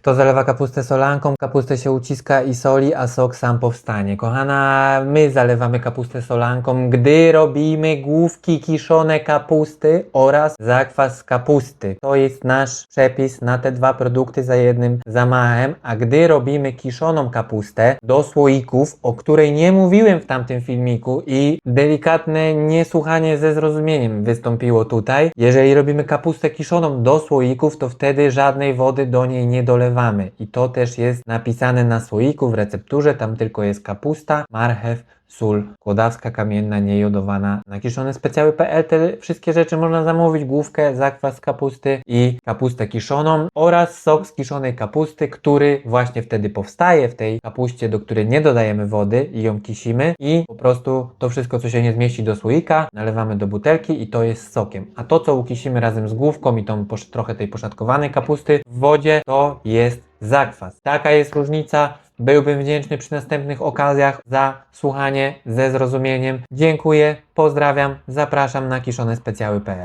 Kto zalewa kapustę solanką, kapustę się uciska i soli, a sok sam powstanie. Kochana, my zalewamy kapustę solanką, gdy robimy główki kiszone kapusty oraz zakwas kapusty. To jest nasz przepis na te dwa produkty za jednym zamachem, a gdy robimy kiszoną kapustę do słoików, o której nie mówiłem w tamtym filmiku i delikatne niesłuchanie ze zrozumieniem wystąpiło tutaj. Jeżeli robimy kapustę kiszoną do słoików, to wtedy żadnej wody do niej nie dolewamy. I to też jest napisane na słoiku w recepturze, tam tylko jest kapusta, marchew, sól, kłodawska kamienna, niejodowana, na kiszone specjały.pl te wszystkie rzeczy można zamówić, główkę, zakwas kapusty i kapustę kiszoną oraz sok z kiszonej kapusty, który właśnie wtedy powstaje w tej kapuście, do której nie dodajemy wody i ją kisimy i po prostu to wszystko, co się nie zmieści do słoika, nalewamy do butelki i to jest sokiem. A to, co ukisimy razem z główką i tą trochę tej poszatkowanej kapusty w wodzie, to jest zakwas. Taka jest różnica. Byłbym wdzięczny przy następnych okazjach za słuchanie ze zrozumieniem. Dziękuję, pozdrawiam, zapraszam na kiszonespecjały.pl